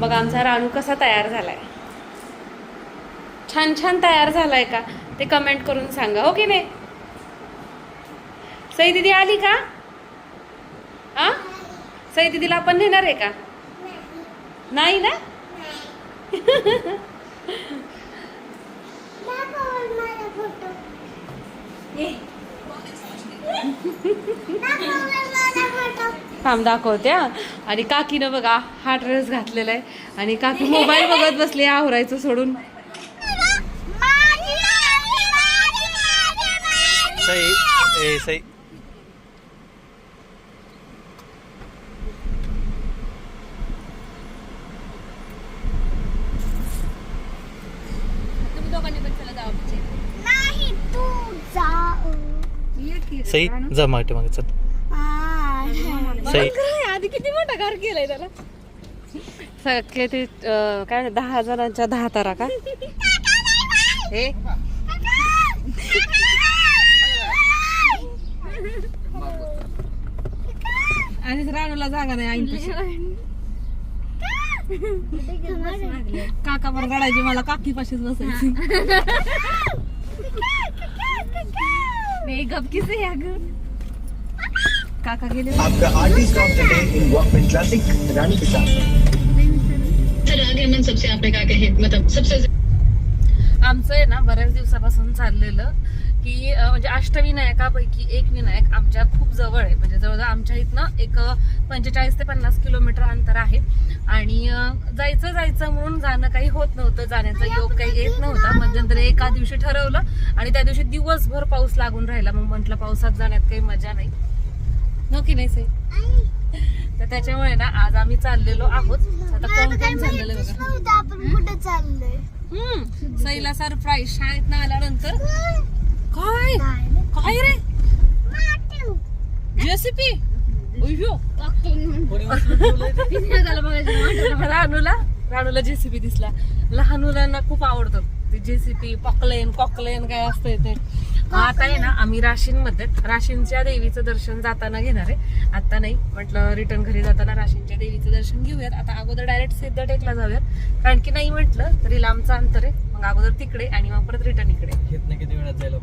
बघा आमचा राणू कसा तयार झालाय. छान छान तयार झालाय का? ते कमेंट करून सांगा हो की नाही? सई दिदी आली का? आ? सई दिदीला आपण नेणार आहे का? नाही. ना? थांब दाखवते हा. आणि काकीनं बघा हा ड्रेस घातलेला आहे. आणि काकी मोबाईल बघत बसली आवरायचं सोडून. तू जा सई. जा मागे मागे चल. आधी किती मोठा घर केलाय त्याला? सगळे ते काय दहा जणांच्या दहा तारा का? हे? आणि राणूला जागा नाही आईन काका पण रडायची मला काकी पाशीच बसायची. नाही गपकीच या ग? काका गेले. आपका artist of the day in Walkman classic Rani के साथ सर आगे मन सबसे आप का कहे मतलब सबसे आमचं आहे ना बऱ्याच दिवसापासून चाललेलं की म्हणजे अष्टविनायकापैकी एक विनायक आमच्या खूप जवळ आहे. म्हणजे जवळजवळ आमच्या इथनं एक पंचेचाळीस ते पन्नास किलोमीटर अंतर आहे. आणि जायचं जायचं म्हणून जाणं काही होत नव्हतं जाण्याचा योग काही येत नव्हता. मध्यंतरी एका दिवशी ठरवलं आणि त्या दिवशी दिवसभर पाऊस लागून राहिला. मग म्हटलं पावसात जाण्यात काही मजा नाही. No की नाही तर त्याच्यामुळे ना आज आम्ही चाललेलो आहोत. आता कोण कोण चाललेलं बघा. आपण कुठे चाललोय. हम्म सईला सरप्राईज शाळेत आल्यानंतर. काय? काय रे. जेसीपी उयो कोणी रानूला? रानूला जेसीपी दिसला. लहान मुलांना खूप आवडतं. ते जेसीपी पॉकलेन कॉकलेन काय असतंय ते. आता आहे ना आम्ही राशीन मध्ये राशींच्या देवीचं दर्शन जाताना घेणार आहे. आता नाही म्हटलं रिटर्न घरी जाताना राशींच्या देवीचं दर्शन घेऊयात. आता अगोदर डायरेक्ट सिद्ध टेकला जाऊयात. कारण की नाही म्हटलं तरी लांबचं अंतर आहे. मग अगोदर तिकडे आणि मग परत रिटर्न इकडे. किती वेळात जायला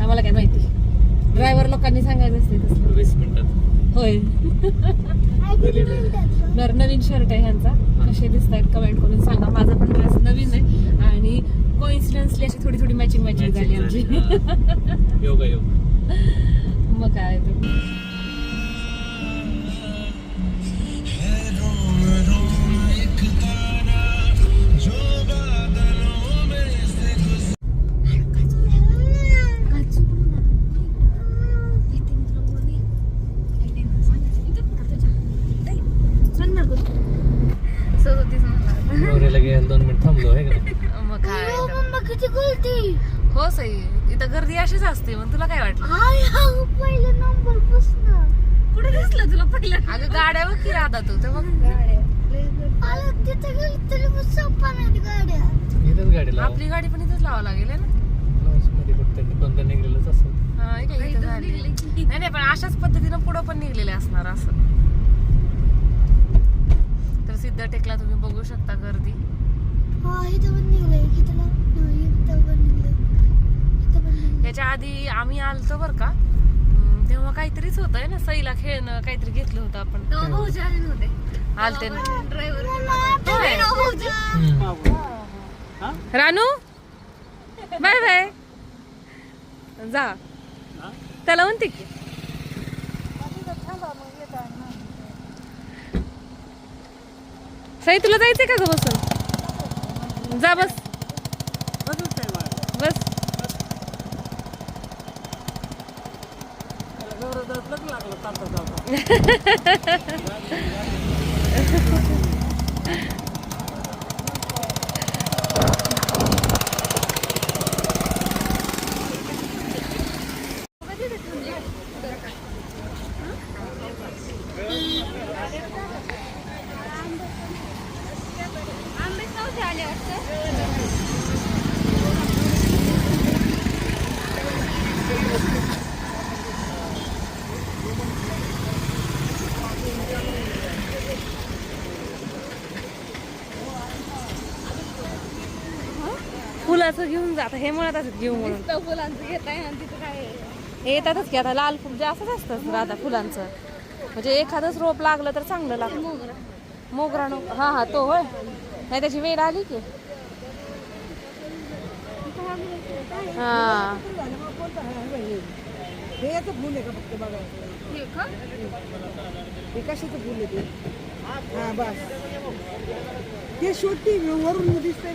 आम्हाला काय माहिती. ड्रायव्हर लोकांनी सांगायचं असते वीस मिनिटात. होय? नर नवीन शर्ट आहे ह्यांचा. कसे दिसत आहेत कमेंट करून सांगा. माझा पण ड्रेस नवीन आहे. आणि कोइन्सिडन्सली अशी थोडी थोडी मॅचिंग मॅचिंग झाली. आमची. योगा योग. मग काय हो सई इथं गर्दी अशीच असते. मग तुला काय वाटलं? हाय पहिला नंबर बसणं कुठे दिसलं तुला पहिलं अगं गाड्या बघ की राहता तू. तर बघ. आला तिथे गेली तरी मग सोपा नाही गाड्या. इथंच गाडी लावा. आपली गाडी पण इथेच लावा लागेल है ना? लॉन्च मध्ये फक्त कोणतं निघलेलंच असं हा, हे काय इथं झाली. नाही नाही पण अशाच पद्धतीनं पुढं पण निघलेले असणार असं. तर सिद्ध टेकला तुम्ही बघू शकता गर्दी. हा इथं पण निघलंय. इथं पण निघलंय. याच्या आधी आम्ही आलतो बर का. तेव्हा काहीतरीच होतंय ना सईला खेळणं काहीतरी घेतलं होतं आपण. आलते. रानू? Bye bye. जा. त्याला म्हणते की. सई तुला जायचंय का ग बसून? जा बस. Ambas auxiliares. फुलाचं घेऊन जा आता हे म्हणत असत घेऊ म्हणून. फुलांचं घेत आहे आणि तिथं काय हे येतातच की आता लाल फुल जे असंच असतं राधा फुलांचं. म्हणजे एखादंच रोप लागलं तर चांगलं लागतं. मोगरा. नको हा हा तो होय. नाही त्याची वेळ आली की. हा. हे याचं फुल आहे का फक्त बघा हे कशाचं फुल आहे ते? हा बस. ते शोधते वरून दिसतंय.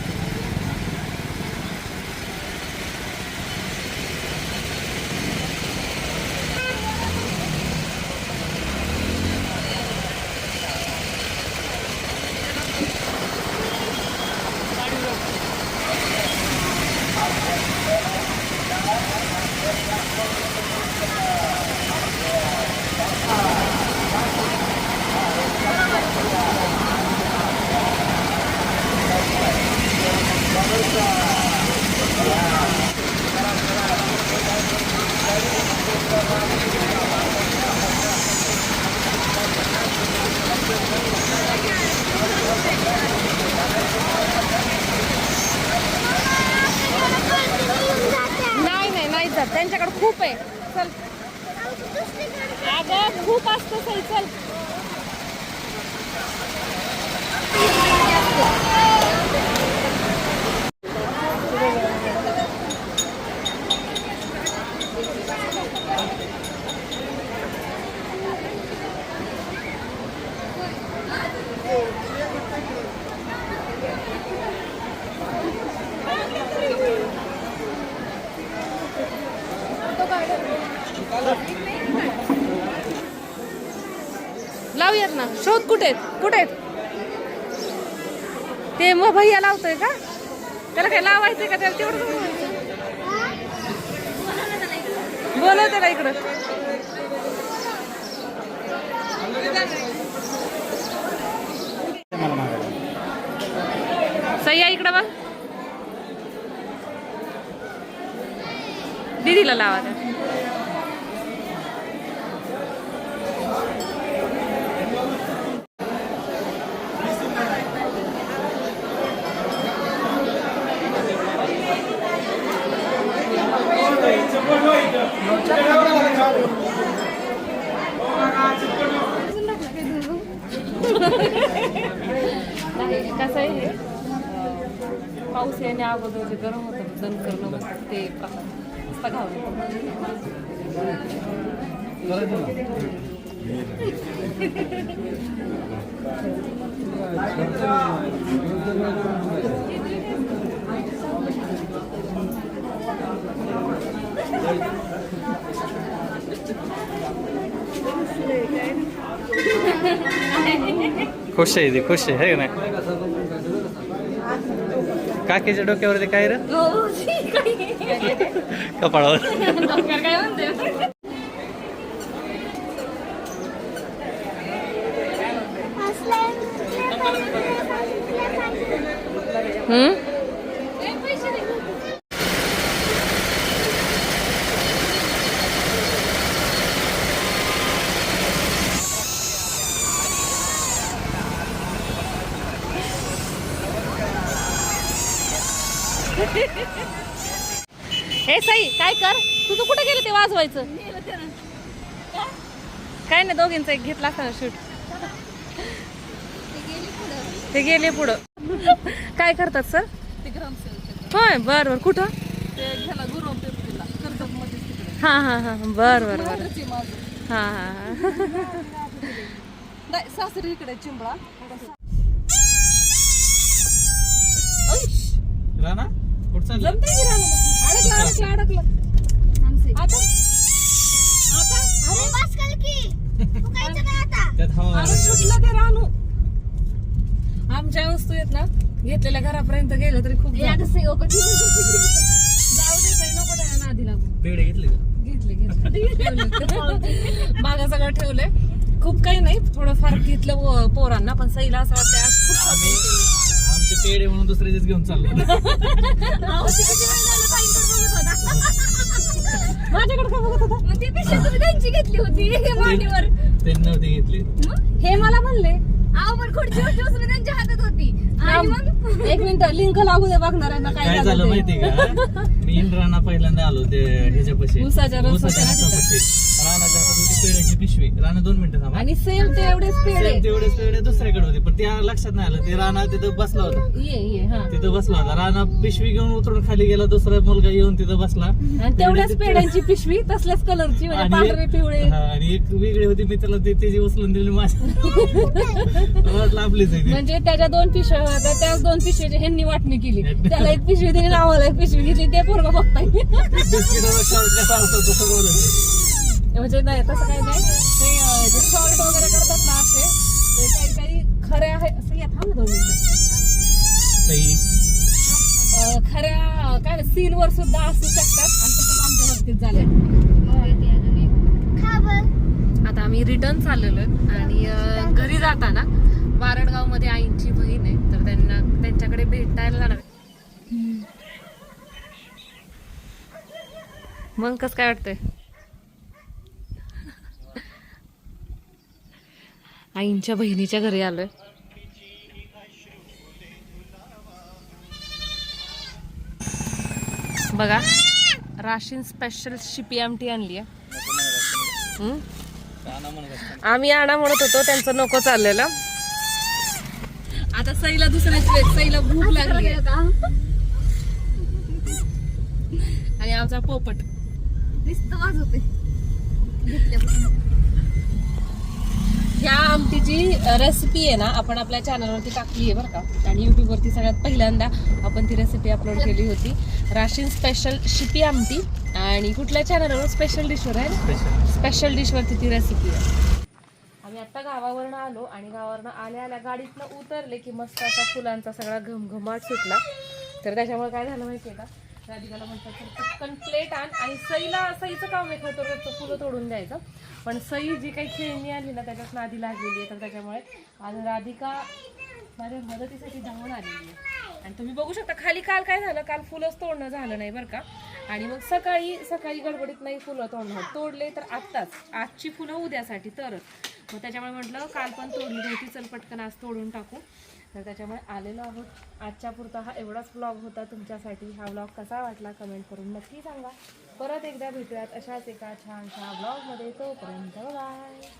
नाही नाही नाही जात त्यांच्याकडे खूप आहे चल अगं खूप असतं सई चल. कुठे आहेत? कुठे आहेत? ते मग भैया लावतोय का? त्याला काय लावायचंय का त्याला? तेवढं बोलव त्याला इकडं. सय्या इकडं बघ. दीदीला लावा त्या. नाही कसं आहे हे अं, पाऊस येण्या अगोदर जे गरम होतं दन करणं होतं ते प्रकार नुसता घालून खुश आहे ती खुश आहे है का नाही काकीच्या डोक्यावरती काय रे? कपाळावर. काय म्हणते हे साई काय कर? तुझं कुठे गेलं ते वाजवायचं? काय नाही दोघींचा एक घेतला असता शूट ते गेले पुढं. काय करतात सर होय बर बर. कुठं? हा हा हा बर बर बर. हा हा हा. सासरी इकडे चिंबळा. राणा? कुठं चाललं. अडकलं अडकलं अडकलं. आता? अरे बस कर की तू कायचं नाही आता. त्यात हवा अरे कुठलं ते रानू? आमच्या वस्तू आहेत ना घेतलेल्या घरापर्यंत गेलं तरी खूप झालं. जाऊ दे ताई, नको त्या नादी लागू पेढे घेतले का? घेतले घेतले. मागं सगळं ठेवलंय. खूप काही नाही थोडंफार घेतलं व- पोरांना पण सईला असं वाटतं आज खूप आम्ही पेढे म्हणून दुसरे दिवस घेऊन चाललो. माझ्याकडे काय बघत होता? मग ती पिशवी तुम्ही त्यांची घेतली होती मांडीवर ते नव्हते घेतले. हे मला म्हणले. आव पण खुर्ची उचलून उचलून त्यांच्या हातात होती. आणि मग? एक मिनिट लिंक लागू दे काय झालं. माहिती का? मी इंद्राना पहिल्यांदा आलो ते ह्याच्यापाशी. ऊसाच्या रसाच्या. रानाच्या पेढ्याची पिशवी. राणा दोन मिनिटं थांबा. आणि सेम ते एवढेच पेढे. सेम तेवढेच पेढे दुसऱ्याकडे होते पण त्या लक्षात नाही आलं. ते राणा तिथं बसला होता. ये ये हा. तिथं बसला होता. राणा पिशवी घेऊन उतरून खाली गेला दुसरा मुलगा येऊन तिथं बसला. आणि तेवढ्याच पेढ्यांची पिशवी तसल्याच कलरची म्हणजे पांढरे पिवळे. हा, आणि एक वेगळी होती मी त्याला ते त्याची उचलून दिली माझ्या वाटलं आपलीच आहे ती. म्हणजे त्याच्या दोन पिशव्या होत्या त्याच दोन पिशवीची ह्यांनी वाटणी केली. त्याला एक पिशवी दिली नावाला एक पिशवी घेतली ते पोरग बघताय बिस्किटाचा शॉर्ट कसा असतो तसं बोलत म्हणजे नाही तसं काही नाही. ते जे शॉर्ट वगैरे करतात ना असे ते काही काही खरे आहे असं या थांब ना दोन मिनिटं. खऱ्या काय सीन वर सुद्धा असू शकतात. आणि तसंच आमच्या बाबतीत झालंय. आता आम्ही रिटर्न चाललेलो आणि घरी जाताना बारडगावमध्ये आईंची बहीण आहे. तर त्यांना त्यांच्याकडे भेटायला जाणार. मग कसं काय वाटतंय? आईंच्या बहिणीच्या घरी आलोय. बघा राशीन स्पेशल शिपी आमटी आणली आहे. आम्ही आणा म्हणत होतो त्यांचं नको चाललेलं. आता सईला दुसऱ्याची वेळ सईला भूक लागली आणि आमचा पोपट. होते वाजवते ह्या आमटीची रेसिपी आहे ना आपण आपल्या चॅनलवरती टाकली आहे बरं का. आणि युट्यूबवरती सगळ्यात पहिल्यांदा आपण ती रेसिपी अपलोड केली होती. राशीन स्पेशल शिपी आमटी आणि कुठल्या चॅनलवर स्पेशल डिशवर आहे? ना स्पेशल डिशवरती ती रेसिपी आहे. आम्ही आता गावावरनं आलो आणि गावावरनं आल्या आल्या गाडीतनं उतरले की मस्त असा फुलांचा सगळा घमघमाट सुटला. तर त्याच्यामुळे काय झालं माहितीये का? राधिकाला म्हणतात तर पटकन प्लेट आण. आणि सईला सईचं काम आहे होतं तर रोजचं फुलं तोडून द्यायचं. पण सई जी काही खेळणी आली ना त्याच्यात नादी लागलेली आहे तर त्याच्यामुळे आज राधिका माझ्या मदतीसाठी धावून आलेली आहे. आणि तुम्ही बघू शकता खाली काल काय झालं? काल फुलंच तोडणं झालं नाही बरं का. आणि मग सकाळी सकाळी गडबडीत नाही फुलं तोडणं तोडले तर आत्ताच. आजची फुलं उद्यासाठी तरच मग त्याच्यामुळे म्हटलं काल पण तोडली नव्हती चल पटकन आज तोडून टाकू. तर त्याच्यामुळे आलेलो आहोत. आजच्या पुरता हा एवढाच ब्लॉग होता तुमच्यासाठी. हा ब्लॉग कसा वाटला कमेंट करून नक्की सांगा. परत एकदा भेटूयात अशाच एका छानशा ब्लॉगमध्ये तोपर्यंत बाय